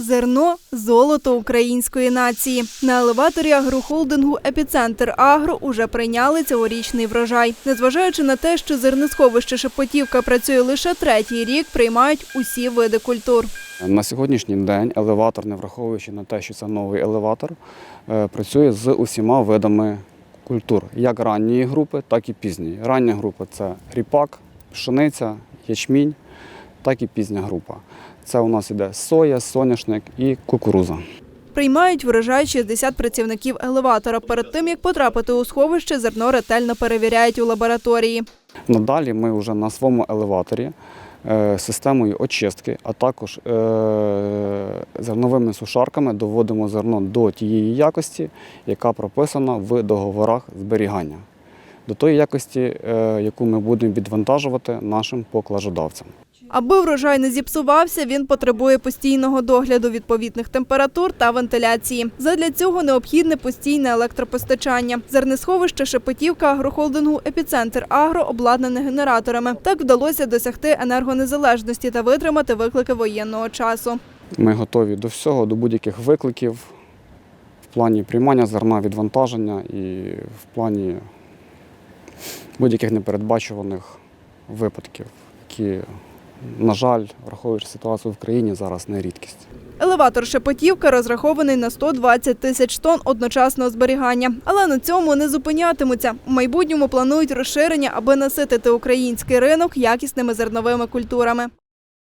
Зерно золото української нації. На елеваторі агрохолдингу Епіцентр Агро уже прийняли цьогорічний врожай. Незважаючи на те, що зерносховище Шепотівка працює лише третій рік, приймають усі види культур. На сьогоднішній день елеватор, не враховуючи на те, що це новий елеватор, е, працює з усіма видами культур, як ранньої групи, так і пізньої. Рання група це ріпак, пшениця, ячмінь, так і пізня група. Це у нас іде соя, соняшник і кукуруза. Приймають врожай 60 працівників елеватора. Перед тим як потрапити у сховище, зерно ретельно перевіряють у лабораторії. Надалі ми вже на своєму елеваторі е, системою очистки, а також е, зерновими сушарками доводимо зерно до тієї якості, яка прописана в договорах зберігання, до тої якості, е, яку ми будемо відвантажувати нашим поклажодавцям. Аби врожай не зіпсувався, він потребує постійного догляду відповідних температур та вентиляції. Задля цього необхідне постійне електропостачання. Зернесховище Шепетівка агрохолдингу Епіцентр Агро обладнане генераторами. Так вдалося досягти енергонезалежності та витримати виклики воєнного часу. Ми готові до всього, до будь-яких викликів в плані приймання зерна, відвантаження і в плані будь-яких непередбачуваних випадків, які, на жаль, враховуючи ситуацію в країні, зараз не рідкість. Елеватор Шепетівка розрахований на 120 тисяч тонн одночасного зберігання. Але на цьому не зупинятимуться. У майбутньому планують розширення, аби наситити український ринок якісними зерновими культурами.